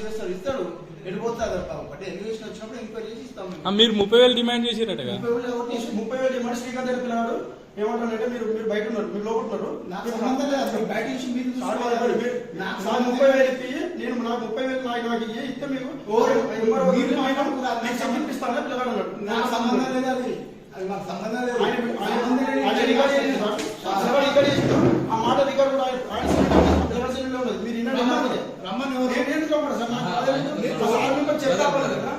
చేస్తారు మీరు ముప్పై వేలు డిమాండ్ చేసిరట ముప్పై వేలు డిమాండ్ శ్రీకాంత్ గారు మీరు మీరు బయట ఉన్నారు మీరు లోపడుతున్నారు బయట నుంచి మీరు నాకు ముప్పై వేలు ఇప్పి నేను నాకు ముప్పై వేలు నాకు నాకు ఇయ్యి ఇస్తే మీకు నాకు సంబంధం లేదు. అది. సంబంధం లేదు. నేను ఎందుకు సార్? నాకు అదే కదా.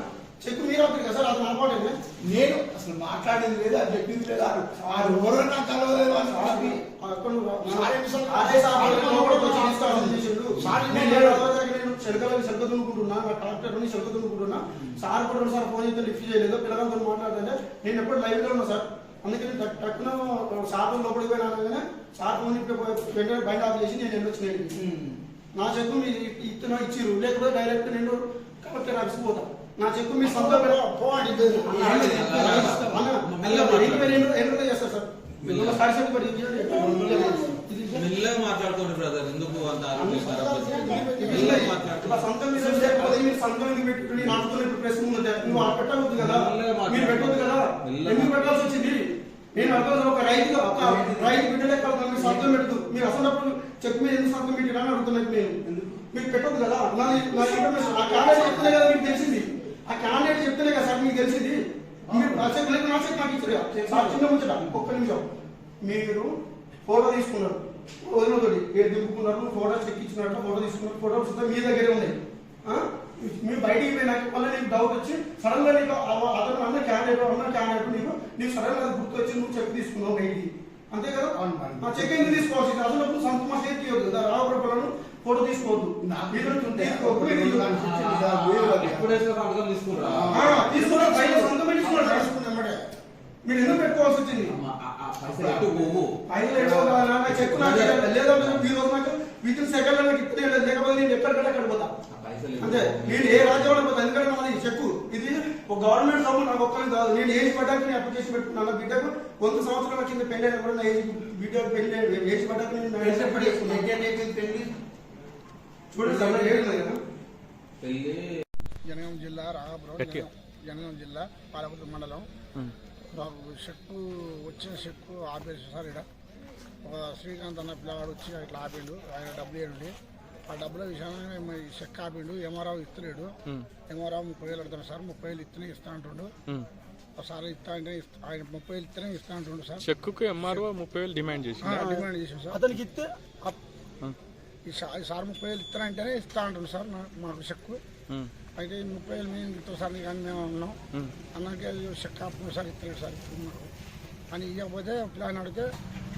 చెక్ మీరు ఆపరు కదా సార్ అది పాటేనే. నేను అసలు మాట్లాడేది లేదు అది చెప్పింది లేదు ఆ- ఆ ఎవరో నాకు కలవలేదు అని చెప్పి. సార్ నా కూడా సార్ ఫోన్ అయితే లిఫ్ట్ చేయలేదు పిల్లలతో మాట్లాడుతుంటే నేను ఎప్పుడు లైవ్లో ఉన్నా సార్ అందుకే నేను టక్- టక్కున సార్ లోపలికి పోయినా సార్ ఫోన్ ఇప్పి వెంటనే బయట ఆఫ్ చేసి నేను వెళ్ళొచ్చినాను ఉమ్. నా చెక్కు మీ ఇస్తున్నా ఇచ్చిర్రు లేకపోతే డైరెక్ట్ నేను కలెక్టర్ ఆఫీస్కి పోతా నా చెక్కు మీ సొంత చేస్తారు సార్ పిల్లల సార్ సర్టిఫికేట్ ఇది మెల్లగా మాట్లాడుకోండి బ్రదర్ ఎందుకు అంత పెట్టవద్దు కదా మీరు పెట్టవద్దు కదా ఎందుకు పెట్టాల్సి వచ్చింది నేను అర్థం ఒక రైతు ఒక రైతు బిడ్డలే కాదు మీరు సంతం పెట్టదు మీరు అసలు చెక్ మీద ఎంత శాతం పెట్టినా అడుగుతున్నాను నేను మీరు పెట్టదు కదా. నా నా ఇన్ఫర్మేషన్ ఆ క్యాండిడేట్ చెప్తేనే కదా మీకు తెలిసింది. ఆ క్యాండిడేట్ చెప్తేనే కదా సార్ మీకు తెలిసింది. మీరు నా చెక్ లేదు నా చెక్ నాకు ఇచ్చారు సార్ చిన్న ముచ్చట ఒక్క నిమిషం. మీరు ఫోటో తీసుకున్నారు. వదిలితోటి ఏడు దింపుకున్నారు ఫోటో చెక్ ఇచ్చినట్టు ఫోటో తీసుకున్నారు. ఫోటో వస్తే మీ దగ్గరే ఉన్నాయి. మీరు బయటికి పోయినాక మళ్ళీ నీకు డౌట్ వచ్చి సడన్గా నీకు అతను అన్న క్యాండిడేట్ అన్న క్యాండిడేట్ నీకు నీకు సడన్గా గుర్తు వచ్చి నువ్వు చెక్ తీసుకున్నావు బయటికి. అంతే కదా. ఆ చెక్ ఎందుకు తీసుకోవాల్సి అసలు నువ్వు సంత మా చేతి తీయొద్దు కదా రావడం ఫోటో తీసుకోవద్దు. నాకు మీరు. మీరు ఎందుకు పెట్టుకోవాల్సి వచ్చింది? చెక్ నాకు లేదంటే ఈ రోజు నాకు విత్ ఇన్ సెకండ్లో నాకు ఇప్పుడే లేదు. లేకపోతే నేను ఎక్కడికంటే అక్కడ పోతా. అంతే నేను ఏ రాజ్యంలో పోతా ఎందుకంటే నాది చెక్కు. ఇది ఒక గవర్నమెంట్ సొమ్ము నాకు ఒక్కరికి కాదు. నేను ఏజ్ పడ్డాక నేను అప్లికేషన్ పెట్టుకున్నాను. నా బిడ్డకు వంద సంవత్సరాల కింద పెళ్ళి అయినా కూడా నా ఏజ్ బిడ్డ పెళ్ళి ఏజ్ పడ్డాక నేను పెళ్ళి? చూడండి సార్ లేదు కదా? పెళ్ళి జనగాం జిల్లా రాఘపురం. జనగాం జిల్లా పాలకుర్తి మండలం. మాకు చెక్కు వచ్చిన చెక్కు ఆపేసి సార్ ఇక్కడ. ఒక శ్రీకాంత్ అన్న పిల్లవాడు వచ్చి ఇట్లా ఆపిండు. ఆయన డబ్బులు ఇవ్వండి ఆ డబ్బుల ఈ చెక్ ఆపిండు. ఎంఆర్ఆవు ఇస్తలేడు. ఎంఆర్ఆవు ముప్పై వేలు అడుగుతాను సార్. ముప్పై వేలు ఇస్తేనే ఇస్తా అంటుండు. సార్ ఇస్తా అంటే ఇస్తా- ఆయన ముప్పై వేలు ఇస్తేనే ఇస్తా అంటుండు సార్. చెక్కుకు ఎంఆర్ఓ ముప్పై వేలు డిమాండ్ చేసి ఆ, డిమాండ్ చేసాం సార్. అతనికి ఇస్తే అప్- ఈ సా- ఈ సార్ ముప్పై వేలు ఇస్తానంటేనే ఇస్తా అంటుండు సార్ నా- మాకు చెక్కు. అయితే ఈ ముప్పై వేలు మేము ఇస్తాం సార్ నీకు అని మేము అన్నాం. అన్నాక చెక్ ఆపుకుని సార్ ఇస్తలేడు సార్ ఇప్పుడు మాకు. అని ఇవ్వకపోతే ప్లాన్ అడిగితే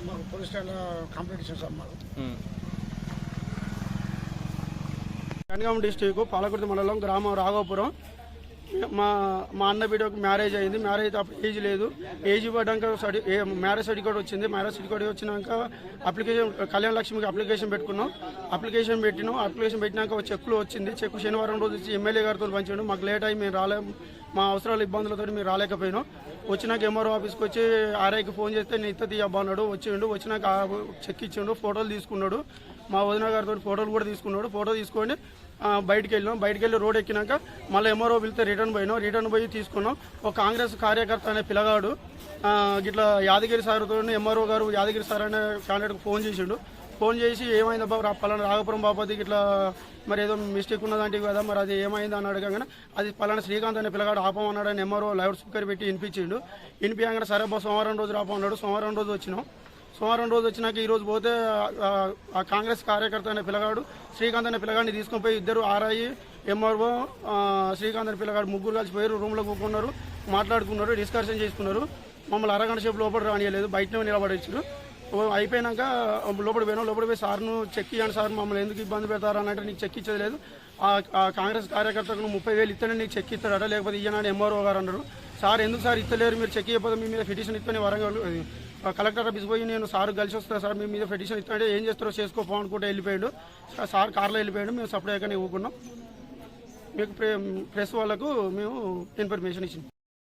మాకు పోలీస్ స్టేషన్లో కంప్లైంట్ ఇచ్చాం సార్ మాకు. జనగాం డిస్టిక్ పాలకుర్తి మండలం గ్రామం రాఘవపురం. మా మా అన్న బిడ్డకు మ్యారేజ్ అయింది. మ్యారేజ్ అప్పుడు ఏజ్ లేదు. ఏజ్ ఇవ్వడానికి సర్టి మ్యారేజ్ సర్టిఫికేట్ వచ్చింది. మ్యారేజ్ సర్టిఫికేట్ వచ్చినాక అప్లికేషన్ కళ్యాణ లక్ష్మికి అప్లికేషన్ పెట్టుకున్నాం. అప్లికేషన్ పెట్టినాం. అప్లికేషన్ పెట్టినాక చెక్కులు వచ్చింది. చెక్కు శనివారం రోజు వచ్చి ఎమ్మెల్యే గారితో పంచాడు. మాకు లేట్ అయ్యి మేము రాలే మా అవసరాలు ఇబ్బందులతో మేము రాలేకపోయినాం. వచ్చినాక ఎంఆర్ఓ ఆఫీస్కి వచ్చి ఆర్ఐకి ఫోన్ చేస్తే నేను ఇత్త తీయబ్బా అన్నాడు. వచ్చిండు. వచ్చినాక చెక్ ఇచ్చిండు. ఫోటోలు తీసుకున్నాడు. మా వదిన గారితో ఫోటోలు కూడా తీసుకున్నాడు. ఫోటో తీసుకొని బయటికి వెళ్ళినాం. బయటికి వెళ్ళి రోడ్ ఎక్కినాక మళ్ళీ ఎంఆర్ఓ పిలితే రిటర్న్ పోయినాం. రిటర్న్ పోయి తీసుకున్నాం. ఒక కాంగ్రెస్ కార్యకర్త అనే పిల్లగాడు ఇట్లా యాదగిరి సార్తో ఎంఆర్ఓ గారు యాదగిరి సార్ అనే క్యాండిడేట్కి ఫోన్ చేసిండు. ఫోన్ చేసి ఏమైంది బాబు పలానా రాఘపురం బాపతికి ఇట్లా మరి ఏదో మిస్టేక్ ఉన్నదంటే కదా మరి అది ఏమైంది అని అడగగానే అది పలానా శ్రీకాంత్ అనే పిల్లగాడు ఆపమన్నాడు అని ఎంఆర్ఓ లౌడ్ స్పీకర్ పెట్టి వినిపించిండు. వినిపించగానే సరే బాబు సోమవారం రోజు ఆపమన్నాడు సోమవారం రోజు వచ్చినాం. సోమవారం రోజు వచ్చినాక ఈరోజు పోతే ఆ- కాంగ్రెస్ కార్యకర్త అనే పిల్లగాడు శ్రీకాంత్ అనే పిల్లగాడిని తీసుకొని పోయి ఇద్దరు ఆర్ఐ ఎంఆర్ఓ శ్రీకాంత్ అనే పిల్లగాడు ముగ్గురు కలిసి పోయారు రూమ్లో కూకున్నారు మాట్లాడుకున్నారు డిస్కషన్ చేసుకున్నారు. మమ్మల్ని అరగంట సేపు లోపల రానియలేదు బయటనే నిలబడిచ్చారు అయిపోయినాక లోపల పోయినా లోపల పోయి సార్ను చెక్ ఇవ్వండి సార్ మమ్మల్ని ఎందుకు ఇబ్బంది పెడతారు అని అంటే నీకు చెక్ ఇచ్చేది లేదు. ఆ ఆ కాంగ్రెస్ కార్యకర్తకు నువ్వు ముప్పై వేలు ఇస్తేనే నీకు చెక్ ఇస్తాడట లేకపోతే ఇయ్యనని ఎంఆర్ఓ గారు అన్నారు. సార్ ఎందుకు సార్ ఇస్తలేరు మీరు చెక్ ఇవ్వకపోతే మీ మీద పిటిషన్ ఇస్తేనే వరంగల్ అది, కలెక్టర్ ఆఫీస్ పోయి నేను సార్ కలిసి వస్తాను సార్ మీ మీద పెటిషన్ ఇస్తానంటే ఏం చేస్తారో చేసుకోపో అనుకుంటే వెళ్ళిపోయాడు. సార్ కార్లో వెళ్ళిపోయాడు మేము సపరేట్గానే ఇవ్వకున్నాం మీకు ప్రెస్ వాళ్ళకు మేము ఇన్ఫర్మేషన్ ఇచ్చింది